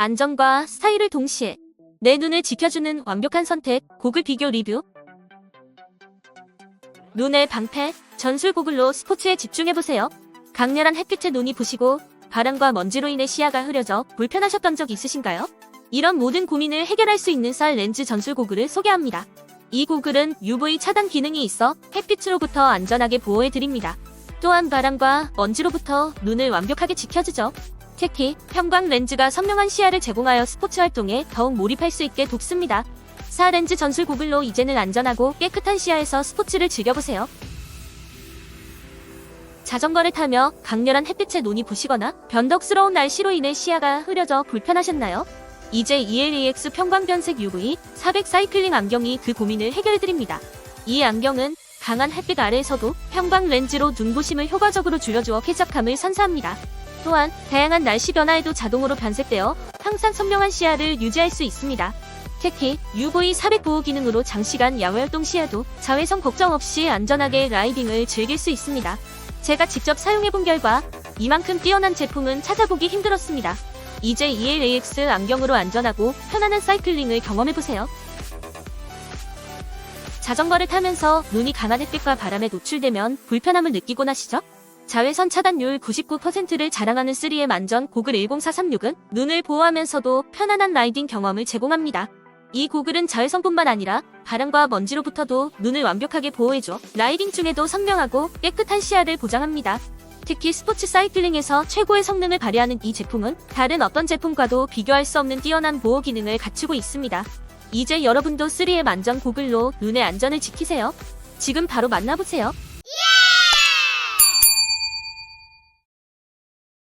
안정과 스타일을 동시에 내 눈을 지켜주는 완벽한 선택, 고글 비교 리뷰. 눈의 방패, 전술 고글로 스포츠에 집중해보세요. 강렬한 햇빛에 눈이 부시고 바람과 먼지로 인해 시야가 흐려져 불편하셨던 적 있으신가요? 이런 모든 고민을 해결할 수 있는 쌀 렌즈 전술 고글을 소개합니다. 이 고글은 UV 차단 기능이 있어 햇빛으로부터 안전하게 보호해드립니다. 또한 바람과 먼지로부터 눈을 완벽하게 지켜주죠. 특히 형광 렌즈가 선명한 시야를 제공하여 스포츠 활동에 더욱 몰입할 수 있게 돕습니다. 사 렌즈 전술 고글로 이제는 안전하고 깨끗한 시야에서 스포츠를 즐겨보세요. 자전거를 타며 강렬한 햇빛에 눈이 부시거나 변덕스러운 날씨로 인해 시야가 흐려져 불편하셨나요? 이제 ELEX 평광변색 UV 400 사이클링 안경이 그 고민을 해결해드립니다. 이 안경은 강한 햇빛 아래에서도 형광 렌즈로 눈부심을 효과적으로 줄여주어 쾌적함을 선사합니다. 또한 다양한 날씨 변화에도 자동으로 변색되어 항상 선명한 시야를 유지할 수 있습니다. 특히 UV 400 보호 기능으로 장시간 야외 활동 시에도 자외선 걱정 없이 안전하게 라이딩을 즐길 수 있습니다. 제가 직접 사용해본 결과 이만큼 뛰어난 제품은 찾아보기 힘들었습니다. 이제 ELAX 안경으로 안전하고 편안한 사이클링을 경험해보세요. 자전거를 타면서 눈이 강한 햇빛과 바람에 노출되면 불편함을 느끼곤 하시죠? 자외선 차단율 99%를 자랑하는 3M 안전 고글 10436은 눈을 보호하면서도 편안한 라이딩 경험을 제공합니다. 이 고글은 자외선뿐만 아니라 바람과 먼지로부터도 눈을 완벽하게 보호해줘 라이딩 중에도 선명하고 깨끗한 시야를 보장합니다. 특히 스포츠 사이클링에서 최고의 성능을 발휘하는 이 제품은 다른 어떤 제품과도 비교할 수 없는 뛰어난 보호 기능을 갖추고 있습니다. 이제 여러분도 3M 안전 고글로 눈의 안전을 지키세요. 지금 바로 만나보세요.